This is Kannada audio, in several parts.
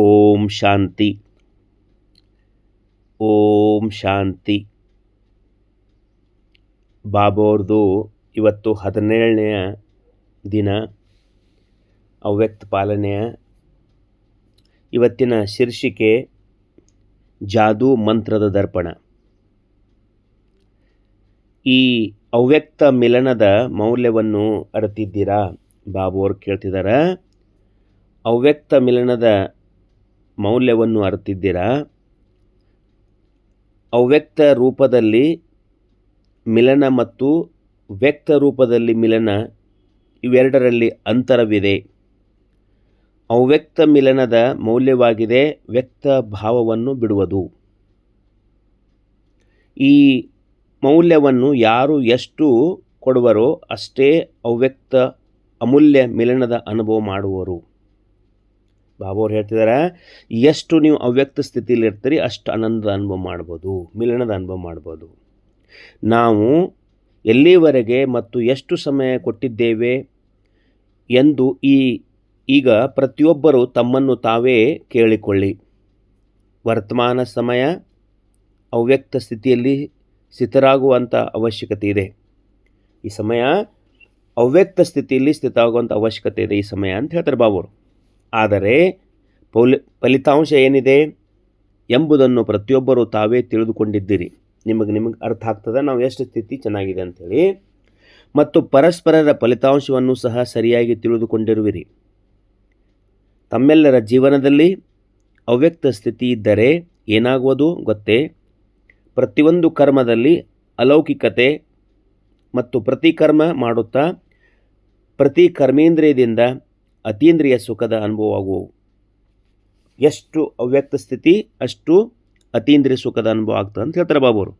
ಓಂ ಶಾಂತಿ. ಓಂ ಶಾಂತಿ. ಬಾಬೋರ್ದು ಇವತ್ತು ಹದಿನೇಳನೆಯ ದಿನ, ಅವ್ಯಕ್ತ ಪಾಲನೆಯ ಇವತ್ತಿನ ಶೀರ್ಷಿಕೆ ಜಾದು ಮಂತ್ರದ ದರ್ಪಣ. ಈ ಅವ್ಯಕ್ತ ಮಿಲನದ ಮೌಲ್ಯವನ್ನು ಅರಿತಿದ್ದೀರಾ? ಬಾಬು ಅವ್ರು ಕೇಳ್ತಿದ್ದಾರೆ ಅವ್ಯಕ್ತ ಮಿಲನದ ಮೌಲ್ಯವನ್ನು ಅರ್ತಿದ್ದೀರಾ? ಅವ್ಯಕ್ತ ರೂಪದಲ್ಲಿ ಮಿಲನ ಮತ್ತು ವ್ಯಕ್ತ ರೂಪದಲ್ಲಿ ಮಿಲನ ಇವೆರಡರಲ್ಲಿ ಅಂತರವಿದೆ. ಅವ್ಯಕ್ತ ಮಿಲನದ ಮೌಲ್ಯವಾಗಿದೆ ವ್ಯಕ್ತ ಭಾವವನ್ನು ಬಿಡುವುದು. ಈ ಮೌಲ್ಯವನ್ನು ಯಾರು ಎಷ್ಟು ಕೊಡುವರೋ ಅಷ್ಟೇ ಅವ್ಯಕ್ತ ಅಮೂಲ್ಯ ಮಿಲನದ ಅನುಭವ ಮಾಡುವರು. ಬಾಬು ಹೇಳ್ತಿದ್ದಾರೆ, ಎಷ್ಟು ನೀವು ಅವ್ಯಕ್ತ ಸ್ಥಿತಿಯಲ್ಲಿ ಇರ್ತೀರಿ ಅಷ್ಟು ಆನಂದದ ಅನುಭವ ಮಾಡ್ಬೋದು, ಮಿಲನದ ಅನುಭವ ಮಾಡ್ಬೋದು. ನಾವು ಎಲ್ಲಿವರೆಗೆ ಮತ್ತು ಎಷ್ಟು ಸಮಯ ಕೊಟ್ಟಿದ್ದೇವೆ ಎಂದು ಈ, ಈಗ ಪ್ರತಿಯೊಬ್ಬರು ತಮ್ಮನ್ನು ತಾವೇ ಕೇಳಿಕೊಳ್ಳಿ. ವರ್ತಮಾನ ಸಮಯ, ಅವ್ಯಕ್ತ ಸ್ಥಿತಿಯಲ್ಲಿ ಸ್ಥಿತರಾಗುವಂಥ ಅವಶ್ಯಕತೆ ಇದೆ. ಈ ಸಮಯ, ಅವ್ಯಕ್ತ ಸ್ಥಿತಿಯಲ್ಲಿ ಸ್ಥಿತವಾಗುವಂಥ ಅವಶ್ಯಕತೆ ಇದೆ ಈ ಸಮಯ, ಅಂತ ಹೇಳ್ತಾರೆ ಬಾಬುರು. ಆದರೆ ಫೌಲಿ ಫಲಿತಾಂಶ ಏನಿದೆ ಎಂಬುದನ್ನು ಪ್ರತಿಯೊಬ್ಬರೂ ತಾವೇ ತಿಳಿದುಕೊಂಡಿದ್ದೀರಿ. ನಿಮಗೆ ನಿಮಗೆ ಅರ್ಥ ಆಗ್ತದೆ. ನಾವು ಎಷ್ಟು ಸ್ಥಿತಿ ಚೆನ್ನಾಗಿದೆ ಅಂಥೇಳಿ ಮತ್ತು ಪರಸ್ಪರರ ಫಲಿತಾಂಶವನ್ನು ಸಹ ಸರಿಯಾಗಿ ತಿಳಿದುಕೊಂಡಿರುವಿರಿ. ತಮ್ಮೆಲ್ಲರ ಜೀವನದಲ್ಲಿ ಅವ್ಯಕ್ತ ಸ್ಥಿತಿ ಇದ್ದರೆ ಏನಾಗುವುದು ಗೊತ್ತೇ? ಪ್ರತಿಯೊಂದು ಕರ್ಮದಲ್ಲಿ ಅಲೌಕಿಕತೆ ಮತ್ತು ಪ್ರತಿ ಕರ್ಮ ಮಾಡುತ್ತಾ ಪ್ರತಿ ಕರ್ಮೇಂದ್ರಿಯದಿಂದ ಅತೀಂದ್ರಿಯ ಸುಖದ ಅನುಭವವಾಗುವು ಎಷ್ಟು ಅವ್ಯಕ್ತ ಸ್ಥಿತಿ, ಅಷ್ಟು ಅತೀಂದ್ರಿಯ ಸುಖದ ಅನುಭವ ಆಗ್ತದೆ ಅಂತ ಹೇಳ್ತಾರೆ ಬಾಬುರು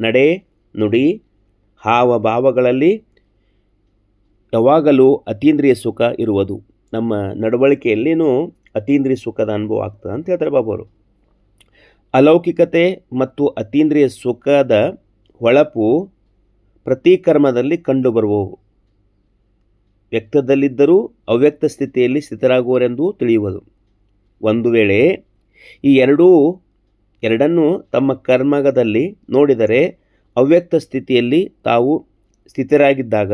ನಡೆ, ನುಡಿ, ಹಾವ ಭಾವಗಳಲ್ಲಿ ಯಾವಾಗಲೂ ಅತೀಂದ್ರಿಯ ಸುಖ ಇರುವುದು. ನಮ್ಮ ನಡವಳಿಕೆಯಲ್ಲಿನೂ ಅತೀಂದ್ರಿಯ ಸುಖದ ಅನುಭವ ಆಗ್ತದೆ ಅಂತ ಹೇಳ್ತಾರೆ ಬಾಬುರು ಅಲೌಕಿಕತೆ ಮತ್ತು ಅತೀಂದ್ರಿಯ ಸುಖದ ಹೊಳಪು ಪ್ರತಿ ಕರ್ಮದಲ್ಲಿ ಕಂಡುಬರುವವು. ವ್ಯಕ್ತದಲ್ಲಿದ್ದರೂ ಅವ್ಯಕ್ತ ಸ್ಥಿತಿಯಲ್ಲಿ ಸ್ಥಿತರಾಗುವರೆಂದು ತಿಳಿಯುವುದು. ಒಂದು ವೇಳೆ ಈ ಎರಡೂ, ಎರಡನ್ನೂ ತಮ್ಮ ಕರ್ಮಗದಲ್ಲಿ ನೋಡಿದರೆ ಅವ್ಯಕ್ತ ಸ್ಥಿತಿಯಲ್ಲಿ ತಾವು ಸ್ಥಿತರಾಗಿದ್ದಾಗ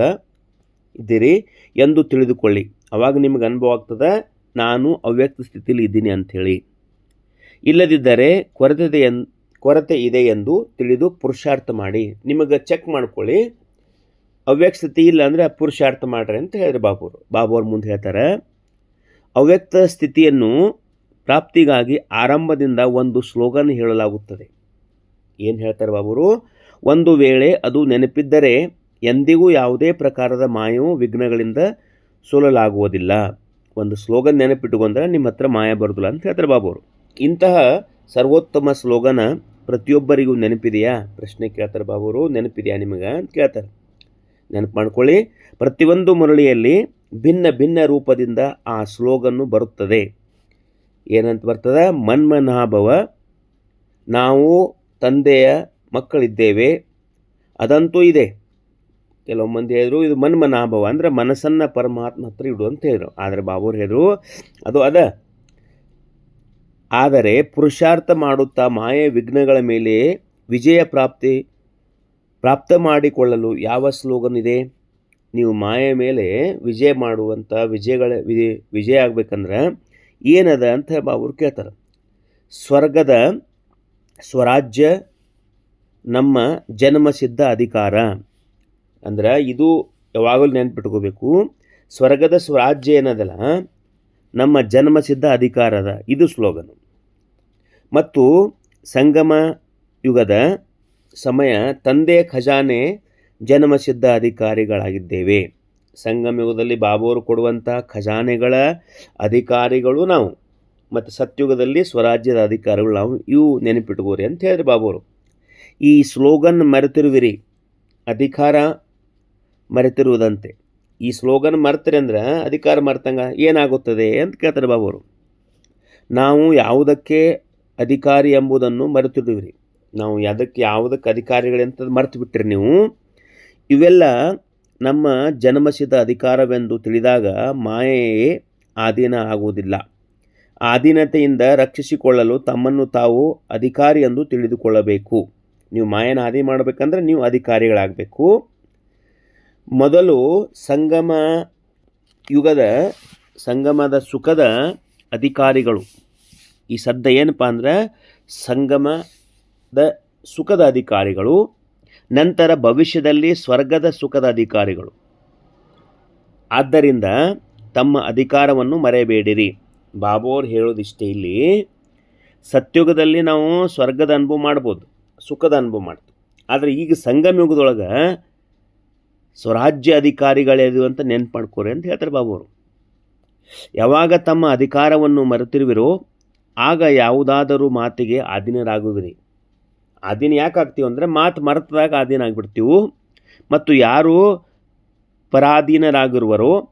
ಇದ್ದೀರಿ ಎಂದು ತಿಳಿದುಕೊಳ್ಳಿ. ಅವಾಗ ನಿಮಗೆ ಅನುಭವ ಆಗ್ತದೆ ನಾನು ಅವ್ಯಕ್ತ ಸ್ಥಿತಿಯಲ್ಲಿ ಇದ್ದೀನಿ ಅಂಥೇಳಿ. ಇಲ್ಲದಿದ್ದರೆ ಕೊರತೆ ಕೊರತೆ ಇದೆ ಎಂದು ತಿಳಿದು ಪುರುಷಾರ್ಥ ಮಾಡಿ. ನಿಮಗೆ ಚೆಕ್ ಮಾಡ್ಕೊಳ್ಳಿ. ಅವ್ಯಕ್ತ ಸ್ಥಿತಿ ಇಲ್ಲ ಅಂದರೆ ಪುರುಷಾರ್ಥ ಮಾಡ್ರಿ ಅಂತ ಹೇಳಿದ್ರು ಬಾಬುರು ಬಾಬು ಅವ್ರ ಮುಂದೆ ಹೇಳ್ತಾರೆ, ಅವ್ಯಕ್ತ ಸ್ಥಿತಿಯನ್ನು ಪ್ರಾಪ್ತಿಗಾಗಿ ಆರಂಭದಿಂದ ಒಂದು ಸ್ಲೋಗನ್ ಹೇಳಲಾಗುತ್ತದೆ. ಏನು ಹೇಳ್ತಾರೆ ಬಾಬುರು? ಒಂದು ವೇಳೆ ಅದು ನೆನಪಿದ್ದರೆ ಎಂದಿಗೂ ಯಾವುದೇ ಪ್ರಕಾರದ ಮಾಯವು ವಿಘ್ನಗಳಿಂದ ಸೋಲಲಾಗುವುದಿಲ್ಲ. ಒಂದು ಸ್ಲೋಗನ್ ನೆನಪಿಟ್ಟುಕೊಂಡ್ರೆ ನಿಮ್ಮ ಹತ್ರ ಮಾಯ ಬರೋದಿಲ್ಲ ಅಂತ ಹೇಳ್ತಾರೆ ಬಾಬುರು. ಇಂತಹ ಸರ್ವೋತ್ತಮ ಸ್ಲೋಗನ ಪ್ರತಿಯೊಬ್ಬರಿಗೂ ನೆನಪಿದೆಯಾ? ಪ್ರಶ್ನೆ ಕೇಳ್ತಾರೆ ಬಾಬುರು. ನೆನಪಿದೆಯಾ ನಿಮಗೆ? ಅಂತ ಕೇಳ್ತಾರೆ. ನೆನಪು ಮಾಡ್ಕೊಳ್ಳಿ. ಪ್ರತಿಯೊಂದು ಮುರಳಿಯಲ್ಲಿ ಭಿನ್ನ ಭಿನ್ನ ರೂಪದಿಂದ ಆ ಸ್ಲೋಗನ್ನು ಬರುತ್ತದೆ. ಏನಂತ ಬರ್ತದೆ? ಮನ್ಮನಾಭವ, ನಾವು ತಂದೆಯ ಮಕ್ಕಳಿದ್ದೇವೆ, ಅದಂತೂ ಇದೆ. ಕೆಲವು ಮಂದಿ ಹೇಳಿದ್ರು, ಇದು ಮನ್ಮನಾಭವ ಅಂದರೆ ಮನಸ್ಸನ್ನು ಪರಮಾತ್ಮ ಹತ್ರ ಇಡು ಅಂತ ಹೇಳಿದರು. ಆದರೆ ಬಾಬುರು ಹೇಳಿದರು, ಅದು ಅದ. ಆದರೆ ಪುರುಷಾರ್ಥ ಮಾಡುತ್ತಾ ಮಾಯೆ ವಿಘ್ನಗಳ ಮೇಲೆ ವಿಜಯ ಪ್ರಾಪ್ತಿ ಪ್ರಾಪ್ತ ಮಾಡಿಕೊಳ್ಳಲು ಯಾವ ಸ್ಲೋಗನ್ ಇದೆ? ನೀವು ಮಾಯೆ ಮೇಲೆ ವಿಜಯ ಮಾಡುವಂಥ ವಿಜಯಗಳ ವಿಜಯ ಆಗ್ಬೇಕಂದ್ರೆ ಏನದ ಅಂತ ಅವರು ಕೇಳ್ತಾರೆ. ಸ್ವರ್ಗದ ಸ್ವರಾಜ್ಯ ನಮ್ಮ ಜನ್ಮಸಿದ್ಧ ಅಧಿಕಾರ. ಅಂದ್ರೆ ಇದು ಯಾವಾಗಲೂ ನೆನ್ಪಿಟ್ಕೋಬೇಕು. ಸ್ವರ್ಗದ ಸ್ವರಾಜ್ಯ ಏನದಲ್ಲ? ನಮ್ಮ ಜನ್ಮಸಿದ್ಧ ಅಧಿಕಾರದ ಇದು ಸ್ಲೋಗನ್. ಮತ್ತು ಸಂಗಮ ಯುಗದ ಸಮಯ ತಂದೆ ಖಜಾನೆ ಜನ್ಮಸಿದ್ಧ ಅಧಿಕಾರಿಗಳಾಗಿದ್ದೇವೆ. ಸಂಗಮ ಯುಗದಲ್ಲಿ ಬಾಬೋರು ಕೊಡುವಂಥ ಖಜಾನೆಗಳ ಅಧಿಕಾರಿಗಳು ನಾವು. ಮತ್ತು ಸತ್ಯುಗದಲ್ಲಿ ಸ್ವರಾಜ್ಯದ ಅಧಿಕಾರಿಗಳು ನಾವು. ಇವು ನೆನಪಿಟ್ಕೋರಿ ಅಂತ ಹೇಳಿದ್ರು ಬಾಬೋರು. ಈ ಸ್ಲೋಗನ್ ಮರೆತಿರುವಿರಿ. ಅಧಿಕಾರ ಮರೆತಿರುವುದಂತೆ. ಈ ಸ್ಲೋಗನ್ ಮರೆತರೆ ಅಂದ್ರೆ ಅಧಿಕಾರ ಮರೆತಂಗ ಏನಾಗುತ್ತದೆ ಅಂತ ಕೇಳ್ತಾರೆ ಬಾಬೋರು. ನಾವು ಯಾವುದಕ್ಕೆ ಅಧಿಕಾರಿ ಎಂಬುದನ್ನು ಮರೆತಿರುವಿರಿ. ನಾವು ಯಾವುದಕ್ಕೆ ಯಾವುದಕ್ಕೆ ಅಧಿಕಾರಿಗಳಂತ ಮರೆತು ಬಿಟ್ಟಿರಿ ನೀವು. ಇವೆಲ್ಲ ನಮ್ಮ ಜನ್ಮಸಿದ ಅಧಿಕಾರವೆಂದು ತಿಳಿದಾಗ ಮಾಯೆಯೇ ಆಧೀನ ಆಗುವುದಿಲ್ಲ. ಆಧೀನತೆಯಿಂದ ರಕ್ಷಿಸಿಕೊಳ್ಳಲು ತಮ್ಮನ್ನು ತಾವು ಅಧಿಕಾರಿ ಎಂದು ತಿಳಿದುಕೊಳ್ಳಬೇಕು. ನೀವು ಮಾಯನ ಆದಿ ಮಾಡಬೇಕಂದ್ರೆ ನೀವು ಅಧಿಕಾರಿಗಳಾಗಬೇಕು. ಮೊದಲು ಸಂಗಮ ಯುಗದ, ಸಂಗಮದ ಸುಖದ ಅಧಿಕಾರಿಗಳು. ಈ ಸದ್ದ ಏನಪ್ಪ ಅಂದ್ರೆ ಸಂಗಮದ ಸುಖದ ಅಧಿಕಾರಿಗಳು ನಂತರ ಭವಿಷ್ಯದಲ್ಲಿ ಸ್ವರ್ಗದ ಸುಖದ ಅಧಿಕಾರಿಗಳು ಆದ್ದರಿಂದ ತಮ್ಮ ಅಧಿಕಾರವನ್ನು ಮರೆಯಬೇಡಿರಿ. ಬಾಬೋರ್ ಹೇಳೋದಿಷ್ಟೇ ಇಲ್ಲಿ, ಸತ್ಯುಗದಲ್ಲಿ ನಾವು ಸ್ವರ್ಗದ ಅನುಭವ ಮಾಡ್ಬೋದು, ಸುಖದ ಅನುಭವ ಮಾಡ್ತೀವಿ. ಆದರೆ ಈಗ ಸಂಗಮ ಯುಗದೊಳಗೆ ಸ್ವರಾಜ್ಯ ಅಧಿಕಾರಿಗಳೇದು ಅಂತ ನೆನ್ಪು ಮಾಡ್ಕೋರಿ ಅಂತ ಹೇಳ್ತಾರೆ ಬಾಬೋರು. ಯಾವಾಗ ತಮ್ಮ ಅಧಿಕಾರವನ್ನು ಮರೆತಿರುವಿರೋ, ಆಗ ಯಾವುದಾದರೂ ಮಾತಿಗೆ ಅಧೀನರಾಗುವಿರಿ ಅಧೀನ ಯಾಕೆ ಆಗ್ತೀವಿ ಅಂದರೆ ಮಾತು ಮರೆತದಾಗ ಅಧೀನ ಆಗಿಬಿಡ್ತೀವಿ. ಮತ್ತು ಯಾರು ಪರಾಧೀನರಾಗಿರುವರೋ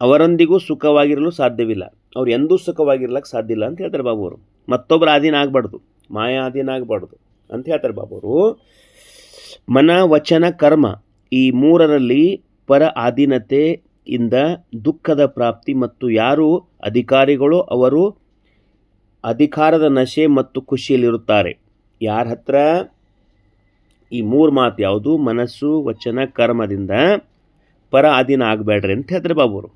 ಅವರೊಂದಿಗೂ ಸುಖವಾಗಿರಲು ಸಾಧ್ಯವಿಲ್ಲ. ಅವ್ರು ಎಂದೂ ಸುಖವಾಗಿರ್ಲಕ್ಕೆ ಸಾಧ್ಯ ಇಲ್ಲ ಅಂತ ಹೇಳ್ತಾರೆ ಬಾಬು ಅವರು. ಮತ್ತೊಬ್ಬರ ಅಧೀನ ಆಗಬಾರ್ದು. ಮಾಯಾ ಅಧೀನ ಆಗಬಾರ್ದು ಅಂತ ಹೇಳ್ತಾರೆ ಬಾಬು ಅವರು. ಮನ ವಚನ ಕರ್ಮ ಈ ಮೂರರಲ್ಲಿ ಪರ ಇಂದ ದುಃಖದ ಪ್ರಾಪ್ತಿ ಮತ್ತು ಯಾರು ಅಧಿಕಾರಿಗಳು ಅವರು ಅಧಿಕಾರದ ನಶೆ ಮತ್ತು ಖುಷಿಯಲ್ಲಿರುತ್ತಾರೆ. ಯಾರ ಹತ್ರ? ಈ ಮೂರು ಮಾತು ಯಾವುದು? ಮನಸ್ಸು, ವಚನ, ಕರ್ಮದಿಂದ ಪರ ಅಧೀನ ಆಗಬೇಡ್ರಿ ಅಂತ ಹೇಳ್ತಾರೆ ಬಾಬುರು.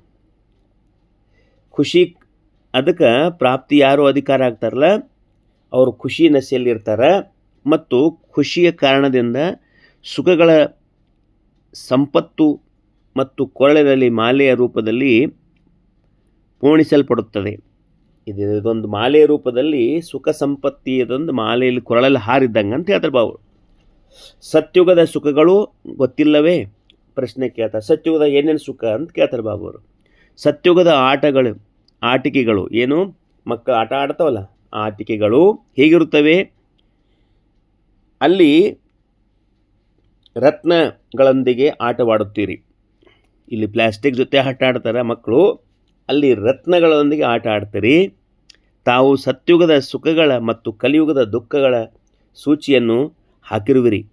ಖುಷಿ ಅದಕ್ಕೆ ಪ್ರಾಪ್ತಿ ಯಾರು ಅಧಿಕಾರ ಆಗ್ತಾರಲ್ಲ, ಅವರು ಖುಷಿ ನಸೆಯಲ್ಲಿರ್ತಾರೆ ಮತ್ತು ಖುಷಿಯ ಕಾರಣದಿಂದ ಸುಖಗಳ ಸಂಪತ್ತು ಮತ್ತು ಕೊರಳಿನಲ್ಲಿ ಮಾಲೆಯ ರೂಪದಲ್ಲಿ ಪೋಣಿಸಲ್ಪಡುತ್ತದೆ. ಇದು ಇದೊಂದು ಮಾಲೆಯ ರೂಪದಲ್ಲಿ ಸುಖ ಸಂಪತ್ತಿ ಇದೊಂದು ಮಾಲೆಯಲ್ಲಿ ಕೊರಳಲ್ಲಿ ಹಾರಿದ್ದಂಗೆ ಅಂತ ಹೇಳ್ತಾರೆ ಬಾವು ಸತ್ಯುಗದ ಸುಖಗಳು ಗೊತ್ತಿಲ್ಲವೇ? ಪ್ರಶ್ನೆ ಕೇಳ್ತಾರೆ. ಸತ್ಯುಗದ ಏನೇನು ಸುಖ ಅಂತ ಕೇಳ್ತಾರೆ ಬಾಬು ಅವರು ಸತ್ಯುಗದ ಆಟಗಳು, ಆಟಿಕೆಗಳು ಏನು? ಮಕ್ಕಳು ಆಟ ಆಡ್ತಾವಲ್ಲ, ಆಟಿಕೆಗಳು ಹೇಗಿರುತ್ತವೆ? ಅಲ್ಲಿ ರತ್ನಗಳೊಂದಿಗೆ ಆಟವಾಡುತ್ತೀರಿ. ಇಲ್ಲಿ ಪ್ಲಾಸ್ಟಿಕ್ ಜೊತೆ ಆಟ ಆಡ್ತಾರೆ ಮಕ್ಕಳು. ಅಲ್ಲಿ ರತ್ನಗಳೊಂದಿಗೆ ಆಟ ಆಡ್ತೀರಿ. ತಾವು ಸತ್ಯುಗದ ಸುಖಗಳ ಮತ್ತು ಕಲಿಯುಗದ ದುಃಖಗಳ ಸೂಚಿಯನ್ನು ಹಾಕಿರುವಿರಿ.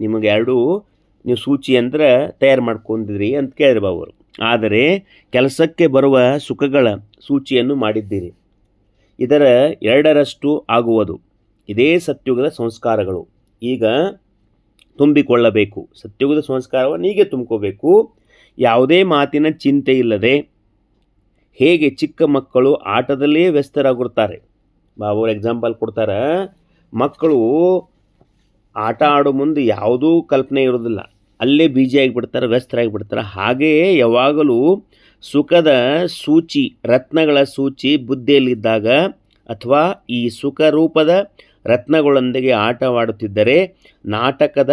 ನಿಮಗೆ ಎರಡೂ ನೀವು ಸೂಚಿ ಅಂದ್ರೆ ತಯಾರು ಮಾಡ್ಕೊಂಡಿದ್ರಿ ಅಂತ ಕೇಳಿದ್ರು ಆದರೆ ಕೆಲಸಕ್ಕೆ ಬರುವ ಸುಖಗಳ ಸೂಚಿಯನ್ನು ಮಾಡಿದ್ದೀರಿ. ಇದರ ಎರಡರಷ್ಟು ಆಗುವುದು. ಇದೇ ಸತ್ಯುಗದ ಸಂಸ್ಕಾರಗಳು. ಈಗ ತುಂಬಿಕೊಳ್ಳಬೇಕು. ಸತ್ಯುಗದ ಸಂಸ್ಕಾರವನ್ನು ಹೀಗೆ ತುಂಬ್ಕೋಬೇಕು. ಯಾವುದೇ ಮಾತಿನ ಚಿಂತೆ ಇಲ್ಲದೆ ಹೇಗೆ ಚಿಕ್ಕ ಮಕ್ಕಳು ಆಟದಲ್ಲೇ ವ್ಯಸ್ತರಾಗಿರ್ತಾರೆ ಬಾಬು ಎಕ್ಸಾಂಪಲ್ ಕೊಡ್ತಾರೆ, ಮಕ್ಕಳು ಆಟ ಆಡೋ ಮುಂದೆ ಯಾವುದೂ ಕಲ್ಪನೆ ಇರೋದಿಲ್ಲ ಅಲ್ಲೇ ಬೀಜಿ ಆಗಿಬಿಡ್ತಾರೆ, ವ್ಯಸ್ತರಾಗಿಬಿಡ್ತಾರೆ. ಹಾಗೆಯೇ ಯಾವಾಗಲೂ ಸುಖದ ಸೂಚಿ, ರತ್ನಗಳ ಸೂಚಿ ಬುದ್ಧಿಯಲ್ಲಿದ್ದಾಗ ಅಥವಾ ಈ ಸುಖ ರೂಪದ ರತ್ನಗಳೊಂದಿಗೆ ಆಟವಾಡುತ್ತಿದ್ದರೆ ನಾಟಕದ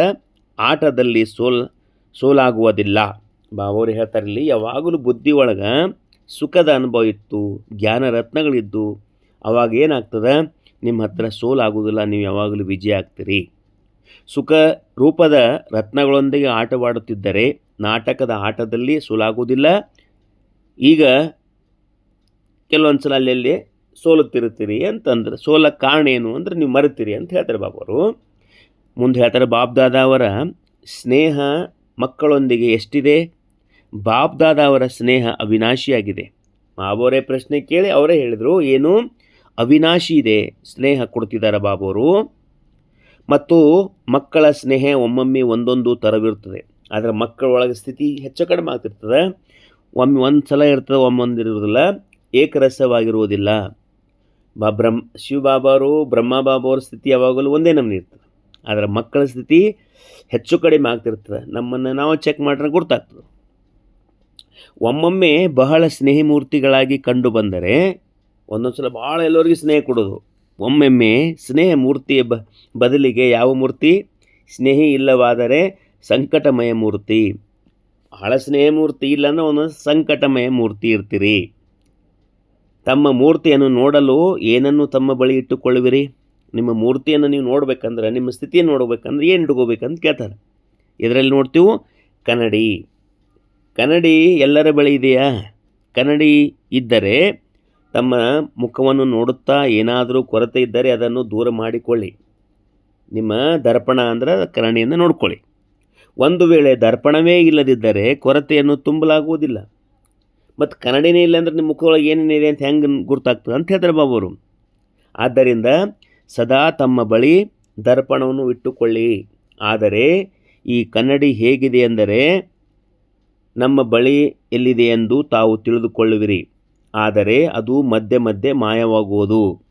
ಆಟದಲ್ಲಿ ಸೋಲ್, ಸೋಲಾಗುವುದಿಲ್ಲ. ಬಾಬೋರು ಹೇಳ್ತಾರೆ ಇಲ್ಲಿ, ಯಾವಾಗಲೂ ಬುದ್ಧಿ ಒಳಗೆ ಸುಖದ ಅನುಭವ ಇತ್ತು, ಜ್ಞಾನ ರತ್ನಗಳಿದ್ದು, ಅವಾಗ ಏನಾಗ್ತದೆ? ನಿಮ್ಮ ಹತ್ರ ಸೋಲಾಗುವುದಿಲ್ಲ ನೀವು ಯಾವಾಗಲೂ ವಿಜಯ ಆಗ್ತೀರಿ. ಸುಖ ರೂಪದ ರತ್ನಗಳೊಂದಿಗೆ ಆಟವಾಡುತ್ತಿದ್ದರೆ, ನಾಟಕದ ಆಟದಲ್ಲಿ ಸೋಲಾಗುವುದಿಲ್ಲ ಈಗ ಕೆಲವೊಂದು ಸಲ ಅಲ್ಲಲ್ಲಿ ಸೋಲುತ್ತಿರುತ್ತೀರಿ ಅಂತಂದ್ರೆ ಸೋಲಕ್ಕೆ ಕಾರಣ ಏನು ಅಂದರೆ ನೀವು ಮರಿತೀರಿ ಅಂತ ಹೇಳ್ತಾರೆ ಬಾಬವರು. ಮುಂದೆ ಹೇಳ್ತಾರೆ, ಬಾಬ್ದಾದ ಅವರ ಸ್ನೇಹ ಮಕ್ಕಳೊಂದಿಗೆ ಎಷ್ಟಿದೆ? ಬಾಬ್ದಾದ ಅವರ ಸ್ನೇಹ ಅವಿನಾಶಿಯಾಗಿದೆ. ಬಾಬೋರೇ ಪ್ರಶ್ನೆ ಕೇಳಿ ಅವರೇ ಹೇಳಿದರು, ಏನು? ಅವಿನಾಶಿ ಇದೆ, ಸ್ನೇಹ ಕೊಡ್ತಿದ್ದಾರೆ ಬಾಬೋರು? ಮತ್ತು ಮಕ್ಕಳ ಸ್ನೇಹ ಒಮ್ಮೊಮ್ಮೆ ಒಂದೊಂದು ಥರವಿರ್ತದೆ ಆದರೆ ಮಕ್ಕಳೊಳಗೆ ಸ್ಥಿತಿ ಹೆಚ್ಚು ಕಡಿಮೆ ಆಗ್ತಿರ್ತದೆ. ಒಮ್ಮೆ ಒಂದು ಸಲ ಇರ್ತದೆ ಒಮ್ಮೊಂದು ಇರುವುದಿಲ್ಲ. ಏಕರಸವಾಗಿರುವುದಿಲ್ಲ. ಬಾ, ಬ್ರಹ್ಮ, ಶಿವಬಾಬಾರು, ಬ್ರಹ್ಮ ಬಾಬಾವ್ರ ಸ್ಥಿತಿ ಯಾವಾಗಲೂ ಒಂದೇ ನಮ್ಮನೆ ಇರ್ತದೆ. ಆದರೆ ಮಕ್ಕಳ ಸ್ಥಿತಿ ಹೆಚ್ಚು ಕಡಿಮೆ ಆಗ್ತಿರ್ತದೆ. ನಮ್ಮನ್ನು ನಾವು ಚೆಕ್ ಮಾಡ್ರೆ ಗೊತ್ತಾಗ್ತದೆ ಒಮ್ಮೊಮ್ಮೆ ಬಹಳ ಸ್ನೇಹಿ ಮೂರ್ತಿಗಳಾಗಿ ಕಂಡು ಬಂದರೆ ಒಂದೊಂದು ಸಲ ಭಾಳ ಎಲ್ಲರಿಗೂ ಸ್ನೇಹ ಕೊಡೋದು ಒಮ್ಮೊಮ್ಮೆ ಸ್ನೇಹ ಮೂರ್ತಿಯ ಬ, ಬದಲಿಗೆ ಯಾವ ಮೂರ್ತಿ? ಸ್ನೇಹಿ ಇಲ್ಲವಾದರೆ ಸಂಕಟಮಯ ಮೂರ್ತಿ. ಬಹಳ ಸ್ನೇಹ ಮೂರ್ತಿ ಇಲ್ಲ ಅಂದ್ರೆ ಒಂದೊಂದು ಸಂಕಟಮಯ ಮೂರ್ತಿ ಇರ್ತೀರಿ. ತಮ್ಮ ಮೂರ್ತಿಯನ್ನು ನೋಡಲು ಏನನ್ನು ತಮ್ಮ ಬಳಿ ಇಟ್ಟುಕೊಳ್ಳುವಿರಿ? ನಿಮ್ಮ ಮೂರ್ತಿಯನ್ನು ನೀವು ನೋಡ್ಬೇಕಂದ್ರೆ, ನಿಮ್ಮ ಸ್ಥಿತಿಯನ್ನು ನೋಡ್ಬೇಕಂದ್ರೆ ಏನು ಇಟ್ಕೋಬೇಕಂತ ಕೇಳ್ತಾರೆ. ಇದರಲ್ಲಿ ನೋಡ್ತೀವಿ ಕನ್ನಡಿ. ಕನ್ನಡಿ ಎಲ್ಲರ ಬಳಿ ಇದೆಯಾ? ಕನ್ನಡಿ ಇದ್ದರೆ ತಮ್ಮ ಮುಖವನ್ನು ನೋಡುತ್ತಾ ಏನಾದರೂ ಕೊರತೆ ಇದ್ದರೆ ಅದನ್ನು ದೂರ ಮಾಡಿಕೊಳ್ಳಿ. ನಿಮ್ಮ ದರ್ಪಣ ಅಂದ್ರೆ ಕನ್ನಡಿಯನ್ನು ನೋಡ್ಕೊಳ್ಳಿ. ಒಂದು ವೇಳೆ ದರ್ಪಣವೇ ಇಲ್ಲದಿದ್ದರೆ ಕೊರತೆಯನ್ನು ತುಂಬಲಾಗುವುದಿಲ್ಲ. ಮತ್ತು ಕನ್ನಡಿನೇ ಇಲ್ಲ ಅಂದ್ರೆ ನಿಮ್ಮ ಮುಖದೊಳಗೆ ಏನೇನಿದೆ ಅಂತ ಹೆಂಗೆ ಗುರುತಾಗ್ತದೆ ಅಂತ ಹೇಳ್ತಾರೆ ಬಾಬರು ಆದ್ದರಿಂದ ಸದಾ ತಮ್ಮ ಬಳಿ ದರ್ಪಣವನ್ನು ಇಟ್ಟುಕೊಳ್ಳಿ. ಆದರೆ ಈ ಕನ್ನಡಿ ಹೇಗಿದೆ ಎಂದರೆ ನಮ್ಮ ಬಳಿ ಎಲ್ಲಿದೆ ಎಂದು ತಾವು ತಿಳಿದುಕೊಳ್ಳುವಿರಿ. ಆದರೆ ಅದು ಮಧ್ಯೆ ಮಧ್ಯೆ ಮಾಯವಾಗುವುದು.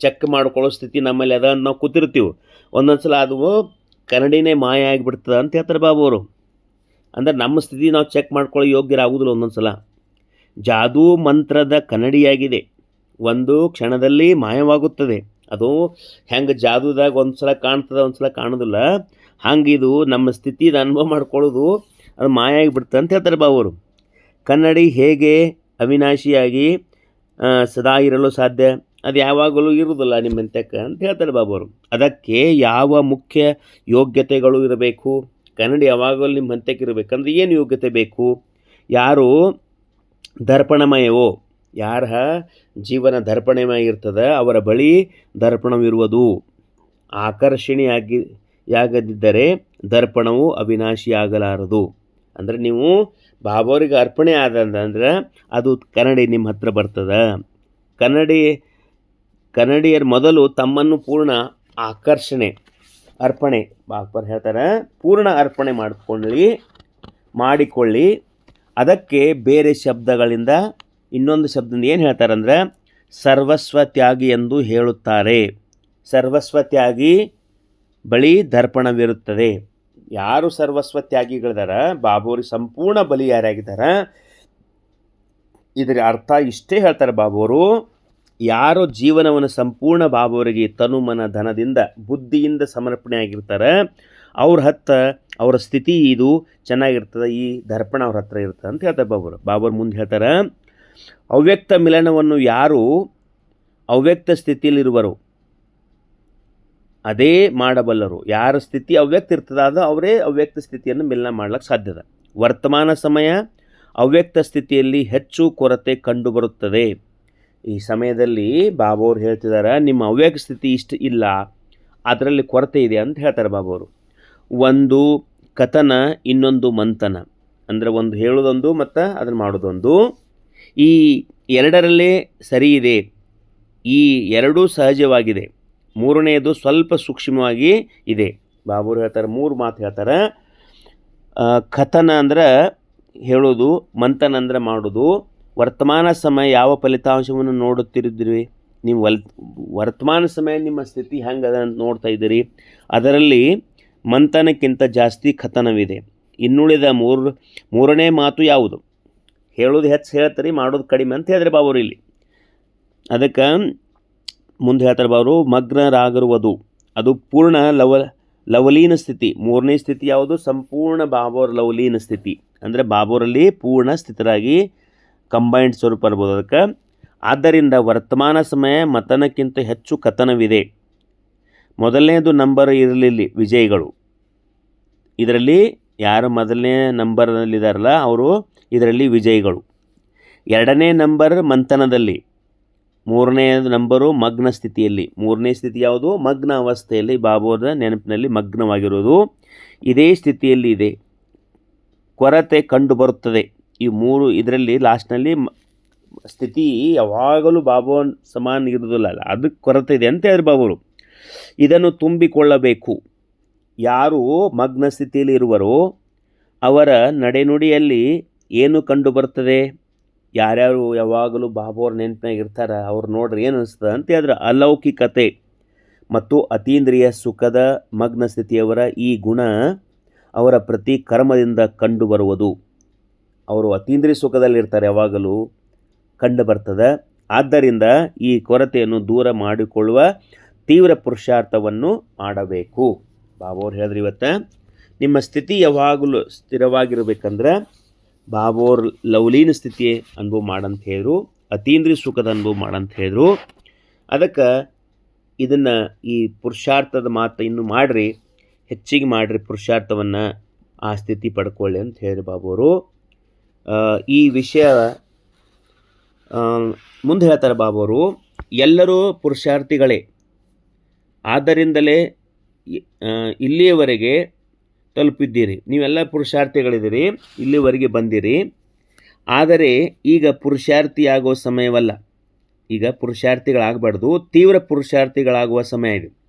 ಚೆಕ್ ಮಾಡ್ಕೊಳ್ಳೋ ಸ್ಥಿತಿ ನಮ್ಮಲ್ಲಿ ಅದ ನಾವು ಕೂತಿರ್ತೀವಿ. ಒಂದೊಂದು ಸಲ ಅದು ಕನ್ನಡಿನೇ ಮಾಯ ಆಗಿಬಿಡ್ತದೆ ಅಂತ ಹೇಳ್ತಾರೆ ಬಾಬು ಅವರು ಅಂದ್ರೆ ನಮ್ಮ ಸ್ಥಿತಿ ನಾವು ಚೆಕ್ ಮಾಡ್ಕೊಳ್ಳೋ ಯೋಗ್ಯರಾಗುವುದಿಲ್ಲ ಒಂದೊಂದು ಸಲ ಜಾದೂ ಮಂತ್ರದ ಕನ್ನಡಿಯಾಗಿದೆ. ಒಂದು ಕ್ಷಣದಲ್ಲಿ ಮಾಯವಾಗುತ್ತದೆ. ಅದು ಹೆಂಗೆ ಜಾದೂದಾಗ ಒಂದು ಸಲ ಕಾಣ್ತದೆ ಒಂದು ಸಲ ಕಾಣೋದಿಲ್ಲ. ಹಾಗಿದು ನಮ್ಮ ಸ್ಥಿತಿದ ಅನುಭವ ಮಾಡ್ಕೊಳ್ಳೋದು ಅದು ಮಾಯ ಆಗಿಬಿಡ್ತದೆ ಅಂತ ಹೇಳ್ತಾರೆ ಬಾವರು ಕನ್ನಡಿ ಹೇಗೆ ಅವಿನಾಶಿಯಾಗಿ ಸದಾ ಇರಲು ಸಾಧ್ಯ? ಅದು ಯಾವಾಗಲೂ ಇರುವುದಿಲ್ಲ ನಿಮ್ಮಂತಕ್ಕ ಅಂತ ಹೇಳ್ತಾರೆ ಬಾಬು ಅವರು ಅದಕ್ಕೆ ಯಾವ ಮುಖ್ಯ ಯೋಗ್ಯತೆಗಳು ಇರಬೇಕು? ಕನ್ನಡಿ ಯಾವಾಗಲೂ ನಿಮ್ಮ ಹಂತಕ್ಕೆ ಇರಬೇಕಂದ್ರೆ ಏನು ಯೋಗ್ಯತೆ ಬೇಕು? ಯಾರು ದರ್ಪಣಮಯವೋ ಯಾರ ಜೀವನ ದರ್ಪಣಮಯ ಇರ್ತದೆ, ಅವರ ಬಳಿ ದರ್ಪಣವಿರುವುದು ಆಕರ್ಷಣೆಯಾಗಿ, ಯಾಗದಿದ್ದರೆ ದರ್ಪಣವು ಅವಿನಾಶಿಯಾಗಲಾರದು. ಅಂದರೆ ನೀವು ಬಾಬಾವ್ರಿಗೆ ಅರ್ಪಣೆ ಆದಂದ್ರೆ ಅದು ಕನ್ನಡಿ ನಿಮ್ಮ ಹತ್ರ ಬರ್ತದೆ. ಕನ್ನಡಿ, ಕನ್ನಡಿಯರ ಮೊದಲು ತಮ್ಮನ್ನು ಪೂರ್ಣ ಆಕರ್ಷಣೆ, ಅರ್ಪಣೆ ಬಾಬರ್ ಹೇಳ್ತಾರೆ, ಪೂರ್ಣ ಅರ್ಪಣೆ ಮಾಡಿಕೊಳ್ಳಿ ಮಾಡಿಕೊಳ್ಳಿ. ಅದಕ್ಕೆ ಬೇರೆ ಶಬ್ದಗಳಿಂದ ಇನ್ನೊಂದು ಶಬ್ದದಿಂದ ಏನು ಹೇಳ್ತಾರಂದ್ರೆ ಸರ್ವಸ್ವ ತ್ಯಾಗಿ ಎಂದು ಹೇಳುತ್ತಾರೆ. ಸರ್ವಸ್ವ ತ್ಯಾಗಿ ಬಳಿ ದರ್ಪಣವಿರುತ್ತದೆ. ಯಾರು ಸರ್ವಸ್ವ ತ್ಯಾಗಿಗಳಿದಾರ, ಬಾಬುವ್ರಿಗೆ ಸಂಪೂರ್ಣ ಬಲಿ ಯಾರಾಗಿದ್ದಾರ ಇದರ ಅರ್ಥ ಇಷ್ಟೇ ಹೇಳ್ತಾರೆ ಬಾಬುವರು. ಯಾರು ಜೀವನವನ್ನು ಸಂಪೂರ್ಣ ಬಾಬುವರಿಗೆ ತನುಮನ ಧನದಿಂದ, ಬುದ್ಧಿಯಿಂದ ಸಮರ್ಪಣೆ ಆಗಿರ್ತಾರೆ ಅವ್ರ ಹತ್ತ, ಅವರ ಸ್ಥಿತಿ ಇದು, ಚೆನ್ನಾಗಿರ್ತದೆ, ಈ ದರ್ಪಣ ಅವ್ರ ಹತ್ರ ಇರ್ತದೆ ಅಂತ ಹೇಳ್ತಾರೆ ಬಾಬುರು ಬಾಬುರು ಮುಂದೆ ಹೇಳ್ತಾರೆ, ಅವ್ಯಕ್ತ ಮಿಲನವನ್ನು ಯಾರು ಅವ್ಯಕ್ತ ಸ್ಥಿತಿಯಲ್ಲಿರುವರು ಅದೇ ಮಾಡಬಲ್ಲರು. ಯಾರ ಸ್ಥಿತಿ ಅವ್ಯಕ್ತ ಇರ್ತದ ಅದು ಅವರೇ ಅವ್ಯಕ್ತ ಸ್ಥಿತಿಯನ್ನು ಮಿಲನ ಮಾಡ್ಲಿಕ್ಕೆ ಸಾಧ್ಯದ ವರ್ತಮಾನ ಸಮಯ ಅವ್ಯಕ್ತ ಸ್ಥಿತಿಯಲ್ಲಿ ಹೆಚ್ಚು ಕೊರತೆ ಕಂಡುಬರುತ್ತದೆ. ಈ ಸಮಯದಲ್ಲಿ ಬಾಬು ಹೇಳ್ತಿದ್ದಾರೆ ನಿಮ್ಮ ಅವ್ಯಕ್ತ ಸ್ಥಿತಿ ಇಷ್ಟು ಇಲ್ಲ, ಅದರಲ್ಲಿ ಕೊರತೆ ಇದೆ ಅಂತ ಹೇಳ್ತಾರೆ ಬಾಬು ಅವರು ಒಂದು ಕಥನ, ಇನ್ನೊಂದು ಮಂಥನ. ಅಂದರೆ ಒಂದು ಹೇಳೋದೊಂದು ಮತ್ತು ಅದನ್ನು ಮಾಡೋದೊಂದು. ಈ ಎರಡರಲ್ಲೇ ಸರಿ ಇದೆ. ಈ ಎರಡೂ ಸಹಜವಾಗಿದೆ. ಮೂರನೆಯದು ಸ್ವಲ್ಪ ಸೂಕ್ಷ್ಮವಾಗಿ ಇದೆ. ಬಾಬುರು ಹೇಳ್ತಾರೆ, ಮೂರು ಮಾತು ಹೇಳ್ತಾರೆ. ಕಥನ ಅಂದ್ರೆ ಹೇಳೋದು, ಮಂಥನ ಅಂದ್ರೆ ಮಾಡೋದು. ವರ್ತಮಾನ ಸಮಯ ಯಾವ ಫಲಿತಾಂಶವನ್ನು ನೋಡುತ್ತಿರಿದ್ರಿ? ನೀವು ವಲ್, ವರ್ತಮಾನ ಸಮಯ ನಿಮ್ಮ ಸ್ಥಿತಿ ಹೆಂಗದ ಅಂತ ನೋಡ್ತಾ ಇದ್ದೀರಿ. ಅದರಲ್ಲಿ ಮಂಥನಕ್ಕಿಂತ ಜಾಸ್ತಿ ಕಥನವಿದೆ. ಇನ್ನುಳಿದ ಮೂರು, ಮೂರನೇ ಮಾತು ಯಾವುದು? ಹೇಳೋದು ಹೆಚ್ಚು ಹೇಳ್ತಾರೆ, ಮಾಡೋದು ಕಡಿಮೆ ಅಂತ ಹೇಳಿದ್ರೆ ಬಾಬರು ಇಲ್ಲಿ. ಅದಕ್ಕೆ ಮುಂದೆ ಹೇಳ್ತಾರೆ ಅವರು ಮಗ್ನರಾಗಿರುವುದು. ಅದು ಪೂರ್ಣ ಲವ, ಲವಲೀನ ಸ್ಥಿತಿ. ಮೂರನೇ ಸ್ಥಿತಿ ಯಾವುದು? ಸಂಪೂರ್ಣ ಬಾಬೋರ್ ಲವಲೀನ ಸ್ಥಿತಿ. ಅಂದರೆ ಬಾಬೋರಲ್ಲಿ ಪೂರ್ಣ ಸ್ಥಿತರಾಗಿ ಕಂಬೈನ್ಡ್ ಸ್ವರೂಪ ಇರ್ಬೋದು ಅದಕ್ಕೆ. ಆದ್ದರಿಂದ ವರ್ತಮಾನ ಸಮಯ ಮತನಕ್ಕಿಂತ ಹೆಚ್ಚು ಕಥನವಿದೆ. ಮೊದಲನೇದು ನಂಬರ್ ಇರಲಿಲ್ಲ ವಿಜಯಿಗಳು. ಇದರಲ್ಲಿ ಯಾರು ಮೊದಲನೇ ನಂಬರ್ನಲ್ಲಿದ್ದಾರಲ್ಲ, ಅವರು ಇದರಲ್ಲಿ ವಿಜಯಿಗಳು. ಎರಡನೇ ನಂಬರ್ ಮಂಥನದಲ್ಲಿ. ಮೂರನೇ ನಂಬರು ಮಗ್ನ ಸ್ಥಿತಿಯಲ್ಲಿ. ಮೂರನೇ ಸ್ಥಿತಿ ಯಾವುದು? ಮಗ್ನ ಅವಸ್ಥೆಯಲ್ಲಿ ಬಾಬುರ ನೆನಪಿನಲ್ಲಿ ಮಗ್ನವಾಗಿರೋದು ಇದೇ ಸ್ಥಿತಿಯಲ್ಲಿ ಇದೆ. ಕೊರತೆ ಕಂಡುಬರುತ್ತದೆ ಈ ಮೂರು ಇದರಲ್ಲಿ ಲಾಸ್ಟ್ನಲ್ಲಿ ಸ್ಥಿತಿ ಯಾವಾಗಲೂ ಬಾಬುವನ್ ಸಮಾನ ಇರುವುದಿಲ್ಲ. ಅದಕ್ಕೆ ಕೊರತೆ ಇದೆ ಅಂತ ಹೇಳಿದ್ರು ಬಾಬುರು ಇದನ್ನು ತುಂಬಿಕೊಳ್ಳಬೇಕು. ಯಾರು ಮಗ್ನ ಸ್ಥಿತಿಯಲ್ಲಿ ಇರುವರೋ ಅವರ ನಡೆನುಡಿಯಲ್ಲಿ ಏನು ಕಂಡು ಬರ್ತದೆ ಯಾರ್ಯಾರು ಯಾವಾಗಲೂ ಬಾಬೋರ್ ನೆನಪಿನಾಗ ಇರ್ತಾರೆ ಅವ್ರು ನೋಡ್ರಿ ಏನು ಅನಿಸ್ತದೆ ಅಂತ ಹೇಳಿದ್ರೆ ಅಲೌಕಿಕತೆ. ಮತ್ತು ಅತೀಂದ್ರಿಯ ಸುಖದ ಮಗ್ನ ಸ್ಥಿತಿಯವರ ಈ ಗುಣ ಅವರ ಪ್ರತಿ ಕರ್ಮದಿಂದ ಕಂಡುಬರುವುದು ಅವರು ಅತೀಂದ್ರಿಯ ಸುಖದಲ್ಲಿರ್ತಾರೆ ಯಾವಾಗಲೂ, ಕಂಡು ಬರ್ತದೆ. ಆದ್ದರಿಂದ ಈ ಕೊರತೆಯನ್ನು ದೂರ ಮಾಡಿಕೊಳ್ಳುವ ತೀವ್ರ ಪುರುಷಾರ್ಥವನ್ನು ಮಾಡಬೇಕು. ಬಾಬು ಅವ್ರು ಹೇಳಿದ್ರು ಇವತ್ತು, ನಿಮ್ಮ ಸ್ಥಿತಿ ಯಾವಾಗಲೂ ಸ್ಥಿರವಾಗಿರ್ಬೇಕಂದ್ರೆ ಬಾಬೋರ್ ಲವ್ಲೀನ ಸ್ಥಿತಿ ಅನುಭವ ಮಾಡಂತ ಹೇಳಿದ್ರು ಅತೀಂದ್ರಿಯ ಸುಖದ ಅನುಭವ ಮಾಡಂತ ಹೇಳಿದ್ರು ಅದಕ್ಕೆ ಇದನ್ನು ಈ ಪುರುಷಾರ್ಥದ ಮಾತು ಇನ್ನು ಮಾಡಿರಿ ಹೆಚ್ಚಿಗೆ ಮಾಡಿರಿ ಪುರುಷಾರ್ಥವನ್ನು ಆ ಸ್ಥಿತಿ ಪಡ್ಕೊಳ್ಳಿ ಅಂತ ಹೇಳಿದ್ರು ಬಾಬೋರು. ಆ, ಈ ವಿಷಯ ಮುಂದೆ ಹೇಳ್ತಾರೆ ಬಾಬೋರು ಎಲ್ಲರೂ ಪುರುಷಾರ್ಥಿಗಳೇ. ಆದ್ದರಿಂದಲೇ ಇಲ್ಲಿಯವರೆಗೆ ತಲುಪಿದ್ದೀರಿ. ನೀವೆಲ್ಲ ಪುರುಷಾರ್ಥಿಗಳಿದ್ದೀರಿ. ಇಲ್ಲಿವರೆಗೆ ಬಂದಿರಿ. ಆದರೆ ಈಗ ಪುರುಷಾರ್ಥಿಯಾಗುವ ಸಮಯವಲ್ಲ. ಈಗ ಪುರುಷಾರ್ಥಿಗಳಾಗಬಾರ್ದು. ತೀವ್ರ ಪುರುಷಾರ್ಥಿಗಳಾಗುವ ಸಮಯ ಇದು.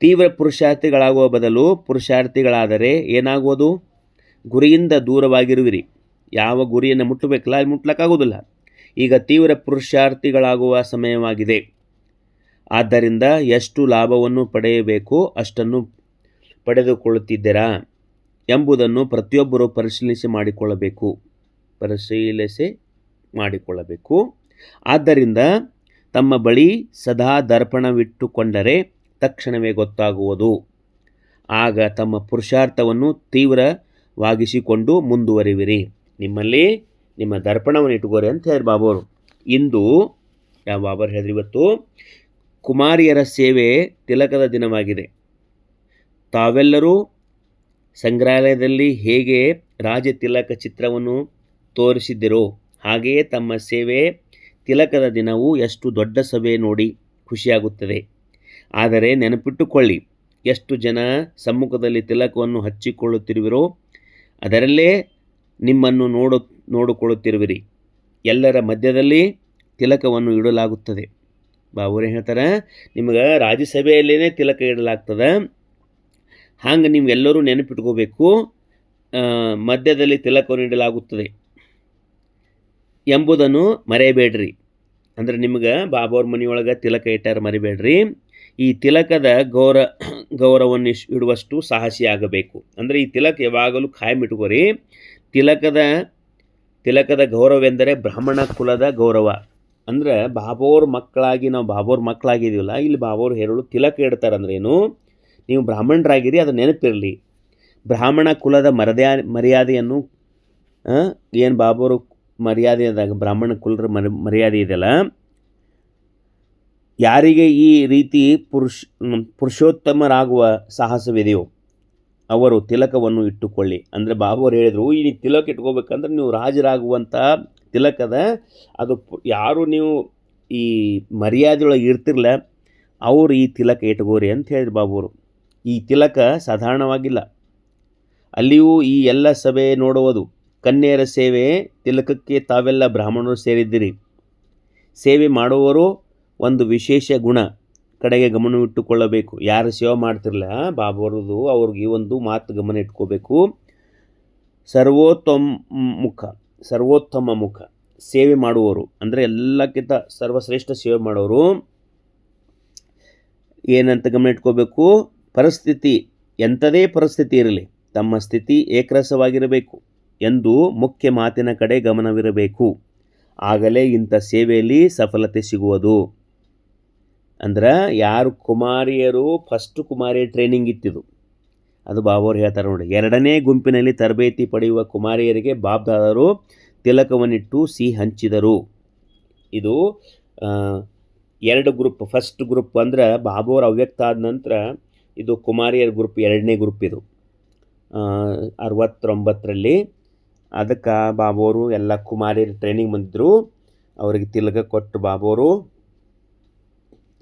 ತೀವ್ರ ಪುರುಷಾರ್ಥಿಗಳಾಗುವ ಬದಲು ಪುರುಷಾರ್ಥಿಗಳಾದರೆ ಏನಾಗುವುದು? ಗುರಿಯಿಂದ ದೂರವಾಗಿರುವಿರಿ. ಯಾವ ಗುರಿಯನ್ನು ಮುಟ್ಟಬೇಕಲ್ಲ, ಅಲ್ಲಿ ಮುಟ್ಲಕ್ಕಾಗೋದಿಲ್ಲ ಈಗ ತೀವ್ರ ಪುರುಷಾರ್ಥಿಗಳಾಗುವ ಸಮಯವಾಗಿದೆ. ಆದ್ದರಿಂದ ಎಷ್ಟು ಲಾಭವನ್ನು ಪಡೆಯಬೇಕು, ಅಷ್ಟನ್ನು ಪಡೆದುಕೊಳ್ಳುತ್ತಿದ್ದೀರಾ ಎಂಬುದನ್ನು ಪ್ರತಿಯೊಬ್ಬರೂ ಪರಿಶೀಲಿಸಿ ಮಾಡಿಕೊಳ್ಳಬೇಕು. ಪರಿಶೀಲಿಸಿ ಮಾಡಿಕೊಳ್ಳಬೇಕು. ಆದ್ದರಿಂದ ತಮ್ಮ ಬಳಿ ಸದಾ ದರ್ಪಣವಿಟ್ಟುಕೊಂಡರೆ ತಕ್ಷಣವೇ ಗೊತ್ತಾಗುವುದು. ಆಗ ತಮ್ಮ ಪುರುಷಾರ್ಥವನ್ನು ತೀವ್ರವಾಗಿಸಿಕೊಂಡು ಮುಂದುವರಿವಿರಿ. ನಿಮ್ಮಲ್ಲಿ ನಿಮ್ಮ ದರ್ಪಣವನ್ನು ಇಟ್ಟುಕೋರಿ ಅಂತ ಹೇಳಿ ಬಾಬೋರು. ಇಂದು ಯಾವ ಬಾಬರ್ ಹೇಳಿದ್ರು ಇವತ್ತು ಕುಮಾರಿಯರ ಸೇವೆ ತಿಲಕದ ದಿನವಾಗಿದೆ. ತಾವೆಲ್ಲರೂ ಸಂಗ್ರಹಾಲಯದಲ್ಲಿ ಹೇಗೆ ರಾಜ ತಿಲಕ ಚಿತ್ರವನ್ನು ತೋರಿಸಿದ್ದಿರೋ ಹಾಗೆಯೇ ತಮ್ಮ ಸೇವೆ ತಿಲಕದ ದಿನವೂ ಎಷ್ಟು ದೊಡ್ಡ ಸಭೆ ನೋಡಿ ಖುಷಿಯಾಗುತ್ತದೆ. ಆದರೆ ನೆನಪಿಟ್ಟುಕೊಳ್ಳಿ, ಎಷ್ಟು ಜನ ಸಮ್ಮುಖದಲ್ಲಿ ತಿಲಕವನ್ನು ಹಚ್ಚಿಕೊಳ್ಳುತ್ತಿರುವಿರೋ, ಅದರಲ್ಲೇ ನಿಮ್ಮನ್ನು ನೋಡು, ನೋಡಿಕೊಳ್ಳುತ್ತಿರುವಿರಿ. ಎಲ್ಲರ ಮಧ್ಯದಲ್ಲಿ ತಿಲಕವನ್ನು ಇಡಲಾಗುತ್ತದೆ. ಬಾಬುರೇ ಹೇಳ್ತಾರೆ, ನಿಮಗೆ ರಾಜ್ಯಸಭೆಯಲ್ಲೇ ತಿಲಕ ಇಡಲಾಗ್ತದೆ. ಹಂಗೆ ನೀವು ಎಲ್ಲರೂ ನೆನಪಿಟ್ಕೋಬೇಕು ಮಧ್ಯದಲ್ಲಿ ತಿಲಕವನ್ನು ಇಡಲಾಗುತ್ತದೆ ಎಂಬುದನ್ನು ಮರೆಯಬೇಡ್ರಿ. ಅಂದ್ರೆ ನಿಮ್ಗೆ ಬಾಬಾವ್ರ ಮನೆಯೊಳಗೆ ತಿಲಕ ಇಟ್ಟಾರ ಮರಿಬೇಡ್ರಿ. ಈ ತಿಲಕದ ಗೌರ, ಗೌರವವನ್ನು ಇಡುವಷ್ಟು ಸಾಹಸಿಯಾಗಬೇಕು ಅಂದರೆ ಈ ತಿಲಕ ಯಾವಾಗಲೂ ಖಾಯಂ ಇಟ್ಕೋರಿ. ತಿಲಕದ ತಿಲಕದ ಗೌರವವೆಂದರೆ ಬ್ರಾಹ್ಮಣ ಕುಲದ ಗೌರವ. ಅಂದ್ರೆ ಬಾಬೋರ್ ಮಕ್ಕಳಾಗಿ, ನಾವು ಬಾಬೋರ್ ಮಕ್ಕಳಾಗಿದ್ದೀವಲ್ಲ, ಇಲ್ಲಿ ಬಾಬೋರು ಹೇರಳು ತಿಲಕ ಇಡ್ತಾರೆ ಅಂದ್ರೇನು ನೀವು ಬ್ರಾಹ್ಮಣರಾಗಿರಿ, ಅದು ನೆನಪಿರಲಿ. ಬ್ರಾಹ್ಮಣ ಕುಲದ ಮರ್ಯಾದೆ ಮರ್ಯಾದೆಯನ್ನು ಏನು ಬಾಬೋರು ಮರ್ಯಾದೆಯಾದಾಗ ಬ್ರಾಹ್ಮಣ ಕುಲದ ಮರ್, ಮರ್ಯಾದೆ ಇದೆಯಲ್ಲ? ಯಾರಿಗೆ ಈ ರೀತಿ ಪುರುಷ ಪುರುಷೋತ್ತಮರಾಗುವ ಸಾಹಸವಿದೆಯೋ, ಅವರು ತಿಲಕವನ್ನು ಇಟ್ಟುಕೊಳ್ಳಿ. ಅಂದರೆ ಬಾಬುವರು ಹೇಳಿದರು, ಈ ತಿಲಕ ಇಟ್ಕೋಬೇಕಂದ್ರೆ ನೀವು ರಾಜರಾಗುವಂಥ ತಿಲಕದ, ಅದು ಯಾರು ನೀವು ಈ ಮರ್ಯಾದೆಯೊಳಗೆ ಇರ್ತಿರಲ್ಲ ಅವರು ಈ ತಿಲಕ ಇಟ್ಕೋರಿ ಅಂತ ಹೇಳಿದ್ರು ಬಾಬುವರು ಈ ತಿಲಕ ಸಾಧಾರಣವಾಗಿಲ್ಲ. ಅಲ್ಲಿಯೂ ಈ ಎಲ್ಲ ಸಭೆ ನೋಡುವುದು, ಕನ್ಯೆಯರ ಸೇವೆ ತಿಲಕಕ್ಕೆ ತಾವೆಲ್ಲ ಬ್ರಾಹ್ಮಣರು ಸೇರಿದ್ದೀರಿ. ಸೇವೆ ಮಾಡುವವರು ಒಂದು ವಿಶೇಷ ಗುಣ, ಕಡೆಗೆ ಗಮನವಿಟ್ಟುಕೊಳ್ಳಬೇಕು. ಯಾರು ಸೇವೆ ಮಾಡ್ತಿರಲ್ಲ ಬಾಬರದು ಅವ್ರಿಗೆ ಒಂದು ಮಾತು ಗಮನ ಇಟ್ಕೋಬೇಕು. ಸರ್ವೋತ್ತಮ ಮುಖ ಸರ್ವೋತ್ತಮ ಮುಖ ಸೇವೆ ಮಾಡುವವರು, ಅಂದರೆ ಎಲ್ಲಕ್ಕಿಂತ ಸರ್ವಶ್ರೇಷ್ಠ ಸೇವೆ ಮಾಡೋರು ಏನಂತ ಗಮನ ಇಟ್ಕೋಬೇಕು? ಪರಿಸ್ಥಿತಿ ಎಂಥದೇ ಪರಿಸ್ಥಿತಿ ಇರಲಿ, ತಮ್ಮ ಸ್ಥಿತಿ ಏಕರಸವಾಗಿರಬೇಕು ಎಂದು ಮುಖ್ಯ ಮಾತಿನ ಕಡೆ ಗಮನವಿರಬೇಕು. ಆಗಲೇ ಇಂಥ ಸೇವೆಯಲ್ಲಿ ಸಫಲತೆ ಸಿಗುವುದು. ಅಂದ್ರೆ ಯಾರು ಕುಮಾರಿಯರು ಫಸ್ಟ್ ಕುಮಾರಿ ಟ್ರೈನಿಂಗ್ ಇತ್ತಿದು ಅದು ಬಾಬವ್ರು ಹೇಳ್ತಾರೆ ನೋಡಿ, ಎರಡನೇ ಗುಂಪಿನಲ್ಲಿ ತರಬೇತಿ ಪಡೆಯುವ ಕುಮಾರಿಯರಿಗೆ ಬಾಬ್ದಾದರು ತಿಲಕವನ್ನಿಟ್ಟು ಸಿಹಿ ಹಂಚಿದರು. ಇದು ಎರಡು ಗ್ರೂಪ್ ಫಸ್ಟ್ ಗ್ರೂಪ್ ಅಂದ್ರೆ ಬಾಬೋರ್ ಅವ್ಯಕ್ತ ಆದ ನಂತರ ಇದು ಕುಮಾರಿಯರ್ ಗ್ರೂಪ್, ಎರಡನೇ ಗ್ರೂಪ್ ಇದು. ಅರವತ್ತೊಂಬತ್ತರಲ್ಲಿ ಅದಕ್ಕೆ ಬಾಬೋರು ಎಲ್ಲ ಕುಮಾರಿಯರ್ ಟ್ರೈನಿಂಗ್ ಬಂದಿದ್ದರು ಅವರಿಗೆ ತಿಲಕ ಕೊಟ್ಟು ಬಾಬೋರು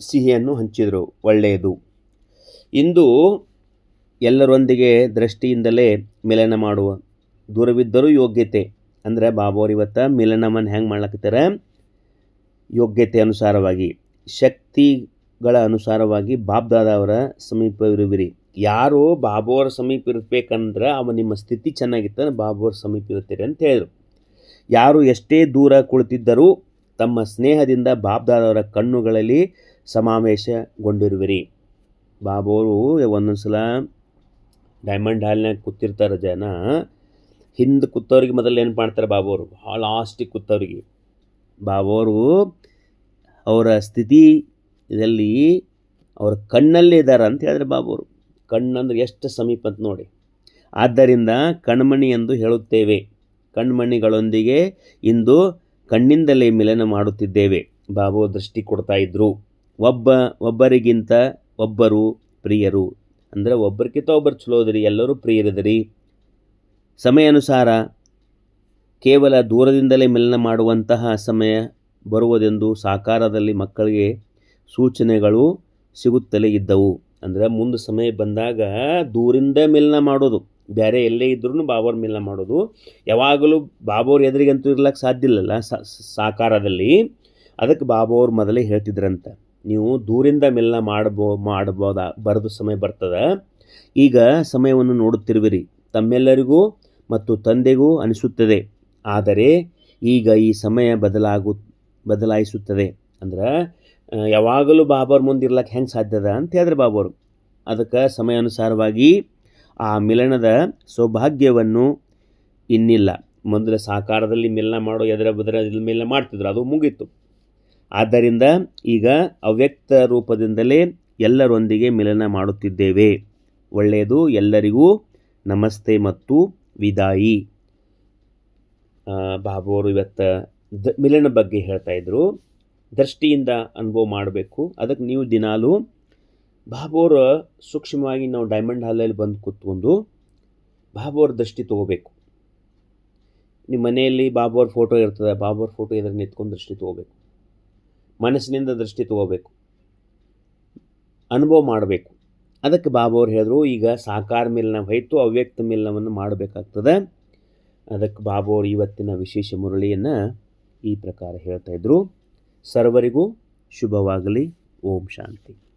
ಸಿಹಿಯನ್ನು ಹಂಚಿದರು, ಒಳ್ಳೆಯದು. ಇಂದು ಎಲ್ಲರೊಂದಿಗೆ ದೃಷ್ಟಿಯಿಂದಲೇ ಮಿಲನ ಮಾಡುವ ದೂರವಿದ್ದರೂ ಯೋಗ್ಯತೆ. ಅಂದರೆ ಬಾಬೋರು ಇವತ್ತು ಮಿಲನವನ್ನು ಹೆಂಗೆ ಮಾಡ್ಲಕತ್ತಾರ? ಯೋಗ್ಯತೆ ಅನುಸಾರವಾಗಿ. ಶಕ್ತಿಗಳ ಅನುಸಾರವಾಗಿ ಬಾಬ್ದಾದ ಅವರ ಸಮೀಪವಿರುವಿರಿ. ಯಾರು ಬಾಬೋರ ಸಮೀಪ ಇರಬೇಕಂದ್ರೆ ಅವ ನಿಮ್ಮ ಸ್ಥಿತಿ ಚೆನ್ನಾಗಿತ್ತಂದ್ರೆ ಬಾಬೋರ ಸಮೀಪ ಇರುತ್ತೀರಿ ಅಂತ ಹೇಳಿದರು. ಯಾರು ಎಷ್ಟೇ ದೂರ ಕುಳಿತಿದ್ದರೂ ತಮ್ಮ ಸ್ನೇಹದಿಂದ ಬಾಬ್ದಾದವರ ಕಣ್ಣುಗಳಲ್ಲಿ ಸಮಾವೇಶಗೊಂಡಿರುವಿರಿ. ಬಾಬೋರು ಒಂದೊಂದು ಸಲ ಡೈಮಂಡ್ ಹಾಲ್ನಾಗ ಕೂತಿರ್ತಾರೆ ಜನ. ಹಿಂದೆ ಕೂತವ್ರಿಗೆ ಮೊದಲು ಏನು ಮಾಡ್ತಾರೆ ಬಾಬೋರು? ಭಾಳ ಲಾಸ್ಟಿಗೆ ಕೂತವ್ರಿಗೆ. ಬಾಬೋರು ಅವರ ಸ್ಥಿತಿ ಇದರಲ್ಲಿ ಅವರ ಕಣ್ಣಲ್ಲೇ ಇದ್ದಾರೆ ಅಂತ ಹೇಳಿದ್ರೆ ಅವರು ಕಣ್ಣಂದ್ರೆ ಎಷ್ಟು ಸಮೀಪ ಅಂತ ನೋಡಿ. ಆದ್ದರಿಂದ ಕಣ್ಮಣಿ ಎಂದು ಹೇಳುತ್ತೇವೆ. ಕಣ್ಮಣಿಗಳೊಂದಿಗೆ ಇಂದು ಕಣ್ಣಿಂದಲೇ ಮಿಲನ ಮಾಡುತ್ತಿದ್ದೇವೆ. ಬಾಬು ದೃಷ್ಟಿ ಕೊಡ್ತಾ ಇದ್ದರು ಒಬ್ಬ, ಒಬ್ಬರಿಗಿಂತ ಒಬ್ಬರು ಪ್ರಿಯರು. ಅಂದರೆ ಒಬ್ಬರಿಗಿಂತ ಒಬ್ಬರು ಚಲೋ ಅದಿರಿ, ಎಲ್ಲರೂ ಪ್ರಿಯರಿದ್ರಿ ಸಮಯ ಅನುಸಾರ ಕೇವಲ ದೂರದಿಂದಲೇ ಮಿಲನ ಮಾಡುವಂತಹ ಸಮಯ ಬರುವುದೆಂದು ಸಾಕಾರದಲ್ಲಿ ಮಕ್ಕಳಿಗೆ ಸೂಚನೆಗಳು ಸಿಗುತ್ತಲೇ ಇದ್ದವು. ಅಂದರೆ ಮುಂದೆ ಸಮಯ ಬಂದಾಗ ದೂರಿಂದ ಮಿಲನ ಮಾಡೋದು. ಬೇರೆ ಎಲ್ಲೇ ಇದ್ರೂ ಬಾಬೋರ್ ಮಿಲನ ಮಾಡೋದು. ಯಾವಾಗಲೂ ಬಾಬೋರ್ ಎದುರಿಗಂತೂ ಇರ್ಲಿಕ್ಕೆ ಸಾಧ್ಯ ಇಲ್ಲಲ್ಲ ಸಾಕಾರದಲ್ಲಿ. ಅದಕ್ಕೆ ಬಾಬೋರ್ ಮೊದಲೇ ಹೇಳ್ತಿದ್ರಂತ. ನೀವು ದೂರಿಂದ ಮಿಲನ ಮಾಡಬೋ, ಮಾಡಬೋದ? ಬರೆದು ಸಮಯ ಬರ್ತದೆ. ಈಗ ಸಮಯವನ್ನು ನೋಡುತ್ತಿರುವಿರಿ. ತಮ್ಮೆಲ್ಲರಿಗೂ ಮತ್ತು ತಂದೆಗೂ ಅನಿಸುತ್ತದೆ. ಆದರೆ ಈಗ ಈ ಸಮಯ ಬದಲಾಗು, ಬದಲಾಯಿಸುತ್ತದೆ. ಅಂದ್ರೆ ಯಾವಾಗಲೂ ಬಾಬರ್ ಮುಂದೆ ಇರ್ಲಕ್ಕೆ ಹೆಂಗೆ ಸಾಧ್ಯದ ಅಂತ ಹೇಳಿದ್ರು ಬಾಬರು. ಅದಕ್ಕೆ ಸಮಯಾನುಸಾರವಾಗಿ ಆ ಮಿಲನದ ಸೌಭಾಗ್ಯವನ್ನು ಇನ್ನಿಲ್ಲ. ಮೊದಲ ಸಾಕಾರದಲ್ಲಿ ಮಿಲನ ಮಾಡೋ ಎದರ ಬದರ ಮಿಲನ ಮಾಡ್ತಿದ್ರು, ಅದು ಮುಗೀತು. ಆದ್ದರಿಂದ ಈಗ ಅವ್ಯಕ್ತ ರೂಪದಿಂದಲೇ ಎಲ್ಲರೊಂದಿಗೆ ಮಿಲನ ಮಾಡುತ್ತಿದ್ದೇವೆ. ಒಳ್ಳೆಯದು ಎಲ್ಲರಿಗೂ ನಮಸ್ತೆ ಮತ್ತು ವಿದಾಯಿ. ಬಾಬು ಅವರು ಇವತ್ತು ಮಿಲನ ಬಗ್ಗೆ ಹೇಳ್ತಾ ಇದ್ರು. ದೃಷ್ಟಿಯಿಂದ ಅನುಭವ ಮಾಡಬೇಕು. ಅದಕ್ಕೆ ನೀವು ದಿನಾಲೂ ಬಾಬೋರ ಸೂಕ್ಷ್ಮವಾಗಿ ನಾವು ಡೈಮಂಡ್ ಹಾಲಲ್ಲಿ ಬಂದು ಕೂತ್ಕೊಂಡು ಬಾಬೋರ ದೃಷ್ಟಿ ತೊಗೋಬೇಕು. ನಿಮ್ಮ ಮನೆಯಲ್ಲಿ ಬಾಬೋರ್ ಫೋಟೋ ಇರ್ತದೆ, ಬಾಬೋರ್ ಫೋಟೋ ಇದ್ರೆ ನಿಂತ್ಕೊಂಡು ದೃಷ್ಟಿ ತೊಗೋಬೇಕು. ಮನಸ್ಸಿನಿಂದ ದೃಷ್ಟಿ ತೊಗೋಬೇಕು. ಅನುಭವ ಮಾಡಬೇಕು. ಅದಕ್ಕೆ ಬಾಬೋರು ಹೇಳಿದ್ರು, ಈಗ ಸಾಕಾರ ಮಿಲನ ಹೋಯ್ತು ಅವ್ಯಕ್ತ ಮಿಲನವನ್ನು ಮಾಡಬೇಕಾಗ್ತದೆ. ಅದಕ್ಕೆ ಬಾಬೋರು ಇವತ್ತಿನ ವಿಶೇಷ ಮುರಳಿಯನ್ನು ಈ ಪ್ರಕಾರ ಹೇಳ್ತಾ ಇದ್ರು. ಸರ್ವರಿಗೂ ಶುಭವಾಗಲಿ. ಓಂ ಶಾಂತಿ.